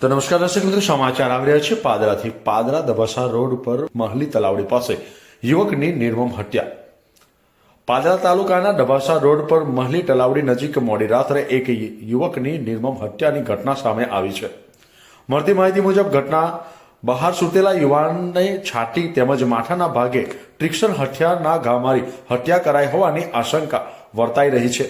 તો નમસ્કાર દર્શક મિત્રો, સમાચાર આવી રહ્યા છે પાદરાથી. પાદરા દબાસા રોડ પર મહલી તલાવડી પાસે યુવકની નિર્મમ હત્યા. પાદરા તાલુકાના ડબાસા રોડ પર મહલી તલાવડી નજીક મોડી રાત્રે એક યુવકની નિર્મમ હત્યાની ઘટના સામે આવી છે. મળતી માહિતી મુજબ ઘટના બહાર સૂતેલા યુવાનને છાતી તેમજ માથાના ભાગે ટ્રિક્સન હથિયારના ઘા મારી હત્યા કરાઈ હોવાની આશંકા વર્તાઈ રહી છે.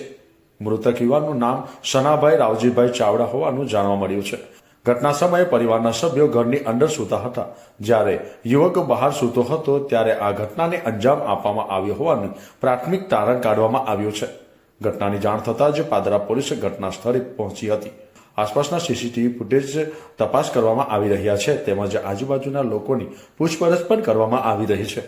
મૃતક યુવાનનું નામ સનાભાઈ રાવજીભાઈ ચાવડા હોવાનું જાણવા મળ્યું છે. ઘટના સમયે પરિવારના સભ્યો ઘરની અંદર સૂતા હતા. જ્યારે યુવક બહાર સૂતો હતો, ત્યારે આ ઘટનાને અંજામ આપવામાં આવ્યો હોવાનું પ્રાથમિક તારણ કાઢવામાં આવ્યું છે. ઘટનાની જાણ થતાં જ પાદરા પોલીસ ઘટના સ્થળે પહોંચી હતી. આસપાસના સીસીટીવી ફૂટેજ તપાસ કરવામાં આવી રહ્યા છે, તેમજ આજુબાજુના લોકોની પૂછપરછ પણ કરવામાં આવી રહી છે.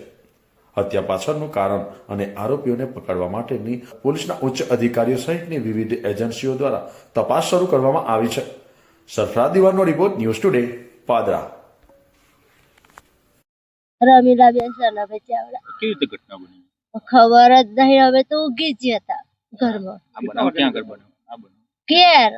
હત્યા પાછળનું કારણ અને આરોપીઓને પકડવા માટેની પોલીસના ઉચ્ચ અધિકારીઓ સહિતની વિવિધ એજન્સીઓ દ્વારા તપાસ શરૂ કરવામાં આવી છે. Sarfaraz દિવાનો report news today Padra Ramilaben Sanabhai Chavda કેવી રીતે ઘટના બની? ખબર જ નહીં હવે તો ઉગી જ હતા ઘરમાં. આ બનાવ ક્યાં ઘર બન્યો? આ બનાવ. કેર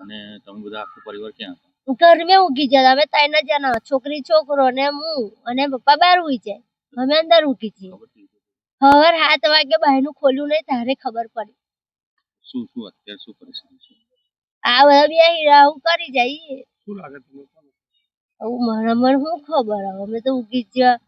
અને તમે બધા આખો પરિવાર ક્યાં હતા? ઘરમાં ઉગી જતા અમે ત્રણ જણા છોકરી છોકરો ને હું અને પપ્પા બહાર ઉઈ જાય. અમે અંદર ઉગી છીએ ખબર હાથ સાત વાગે બહારનું ખોલ્યું નહીં તારે ખબર પડી. શું શું અત્યારે શું પરિસ્થિતિ છે? આ બધા બેહી રહ્યા કરી જઈએ. શું લાગે તમને? હવે મારા મન શું ખબર હવે અમે તો ઉગી ગયા